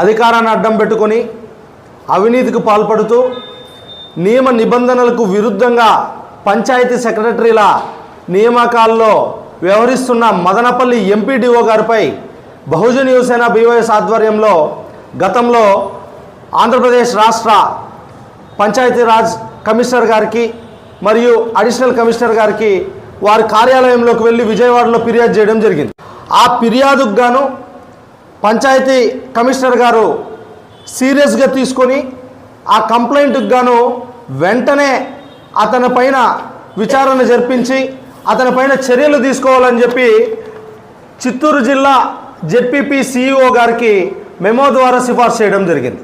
అధికారాన్ని అడ్డం పెట్టుకొని అవినీతికి పాల్పడుతూ నియమ నిబంధనలకు విరుద్ధంగా పంచాయతీ సెక్రటరీల నియామకాల్లో వ్యవహరిస్తున్న మదనపల్లి ఎంపీడీఓ గారిపై బహుజన్ యువసేన బీవైఎస్ ఆధ్వర్యంలో గతంలో ఆంధ్రప్రదేశ్ రాష్ట్ర పంచాయతీరాజ్ కమిషనర్ గారికి మరియు అడిషనల్ కమిషనర్ గారికి వారి కార్యాలయంలోకి వెళ్ళి విజయవాడలో ఫిర్యాదు చేయడం జరిగింది. ఆ ఫిర్యాదుకు గాను పంచాయతీ కమిషనర్ గారు సీరియస్గా తీసుకొని ఆ కంప్లైంట్కి గాను వెంటనే అతని పైన విచారణ జరిపించి అతని పైన చర్యలు తీసుకోవాలని చెప్పి చిత్తూరు జిల్లా జెడ్పీపీ సిఇఓ గారికి మెమో ద్వారా సిఫార్సు చేయడం జరిగింది.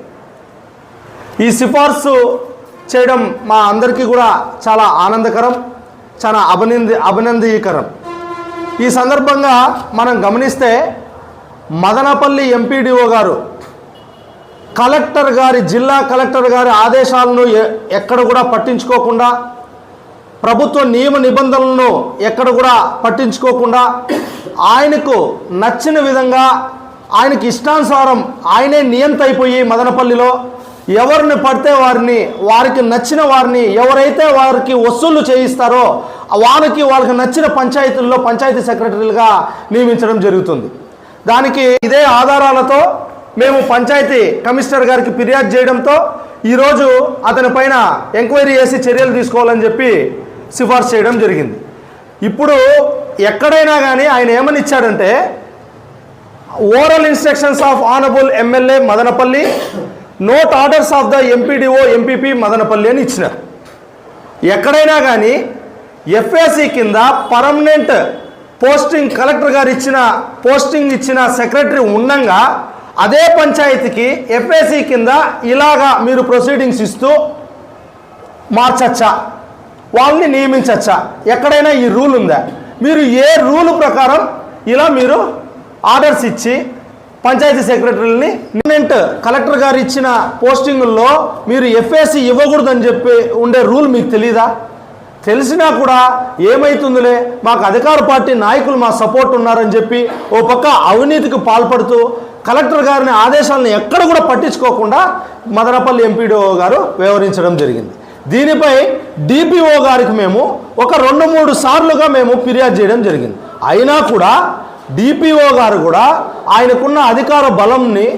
ఈ సిఫార్సు చేయడం మా అందరికీ కూడా చాలా ఆనందకరం చాలా అభినంది అభినందీకరం. ఈ సందర్భంగా మనం గమనిస్తే మదనపల్లి ఎంపీడీఓ గారు కలెక్టర్ గారి జిల్లా కలెక్టర్ గారి ఆదేశాలను ఎక్కడ కూడా పట్టించుకోకుండా ప్రభుత్వ నియమ నిబంధనలను ఎక్కడ కూడా పట్టించుకోకుండా ఆయనకు నచ్చిన విధంగా ఆయనకి ఇష్టానుసారం ఆయనే నియంత అయిపోయి మదనపల్లిలో ఎవరిని పడితే వారిని వారికి నచ్చిన వారిని ఎవరైతే వారికి వసూళ్ళు చేయిస్తారో వారికి వాళ్ళకి నచ్చిన పంచాయతీల్లో పంచాయతీ సెక్రటరీలుగా నియమించడం జరుగుతుంది. దానికి ఇదే ఆధారాలతో మేము పంచాయతీ కమిషనర్ గారికి ఫిర్యాదు చేయడంతో ఈరోజు అతని పైన ఎంక్వైరీ చేసి చర్యలు తీసుకోవాలని చెప్పి సిఫార్సు చేయడం జరిగింది. ఇప్పుడు ఎక్కడైనా కానీ ఆయన ఏమని ఇచ్చాడంటే oral instructions of honourable MLA Madanapalle note orders of the MPDO MPP Madanapalle అని ఇచ్చినారు. ఎక్కడైనా కానీ ఎఫ్ఏసి కింద పర్మనెంట్ పోస్టింగ్ కలెక్టర్ గారు ఇచ్చిన పోస్టింగ్ ఇచ్చిన సెక్రటరీ ఉండంగా అదే పంచాయతీకి ఎఫ్ఏసి కింద ఇలాగా మీరు ప్రొసీడింగ్స్ ఇస్తూ మార్చచ్చా? వాళ్ళని నియమించచ్చా? ఎక్కడైనా ఈ రూల్ ఉందా? మీరు ఏ రూల్ ప్రకారం ఇలా మీరు ఆర్డర్స్ ఇచ్చి పంచాయతీ సెక్రటరీని నిన్నెంట్ కలెక్టర్ గారు ఇచ్చిన పోస్టింగుల్లో మీరు ఎఫ్ఏసి ఇవ్వకూడదని చెప్పి ఉండే రూల్ మీకు తెలీదా? తెలిసినా కూడా ఏమైతుందిలే? మాకు అధికార పార్టీ నాయకులు మా సపోర్ట్ ఉన్నారని చెప్పి ఓ పక్క అవినీతికి పాల్పడుతూ కలెక్టర్ గారిని ఆదేశాలను ఎక్కడ కూడా పట్టించుకోకుండా మదనపల్లి ఎంపీడీఓ గారు వివరించడం జరిగింది. దీనిపై డిపిఓ గారికి మేము ఒక రెండు మూడు సార్లుగా మేము ఫిర్యాదు చేయడం జరిగింది. అయినా కూడా డిపిఓ గారు కూడా ఆయనకున్న అధికార బలంని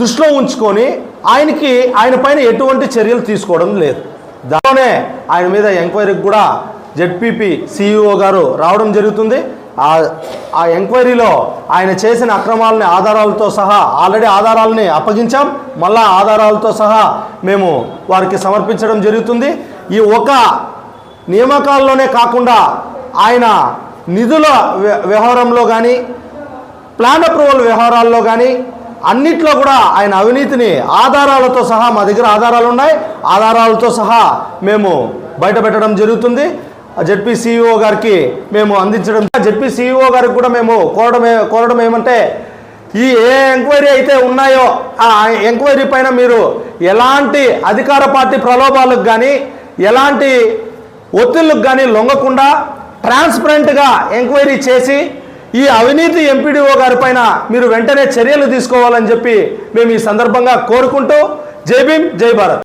దృష్టిలో ఉంచుకొని ఆయనకి ఆయన పైన ఎటువంటి చర్యలు తీసుకోవడం లేదు. దానిలోనే ఆయన మీద ఎంక్వైరీకి కూడా జెడ్పీపీ సిఇఓ గారు రావడం జరుగుతుంది. ఆ ఎంక్వైరీలో ఆయన చేసిన అక్రమాలని ఆధారాలతో సహా ఆల్రెడీ ఆధారాలని అప్పగించాం. మళ్ళా ఆధారాలతో సహా మేము వారికి సమర్పించడం జరుగుతుంది. ఈ ఒక నియామకాల్లోనే కాకుండా ఆయన నిధుల వ్య- వ్యవహారంలో కానీ ప్లాన్ అప్రూవల్ వ్యవహారాల్లో కానీ అన్నిట్లో కూడా ఆయన అవినీతిని ఆధారాలతో సహా మా దగ్గర ఆధారాలు ఉన్నాయి ఆధారాలతో సహా మేము బయటపెట్టడం జరుగుతుంది. జెడ్పీ సిఇఓ గారికి మేము అందించడం జెడ్పీ సిఇఓ గారికి కూడా మేము కోరడం కోరడం ఏమంటే ఈ ఏ ఎంక్వైరీ అయితే ఉన్నాయో ఆ ఎంక్వైరీ పైన మీరు ఎలాంటి అధికార పార్టీ ప్రలోభాలకు కానీ ఎలాంటి ఒత్తిళ్ళకు కానీ లొంగకుండా ట్రాన్స్పరెంట్గా ఎంక్వైరీ చేసి ఈ అవినీతి ఎంపీడీఓ గారి పైన మీరు వెంటనే చర్యలు తీసుకోవాలని చెప్పి మేము ఈ సందర్భంగా కోరుకుంటూ జై భీమ్ జై భారత్.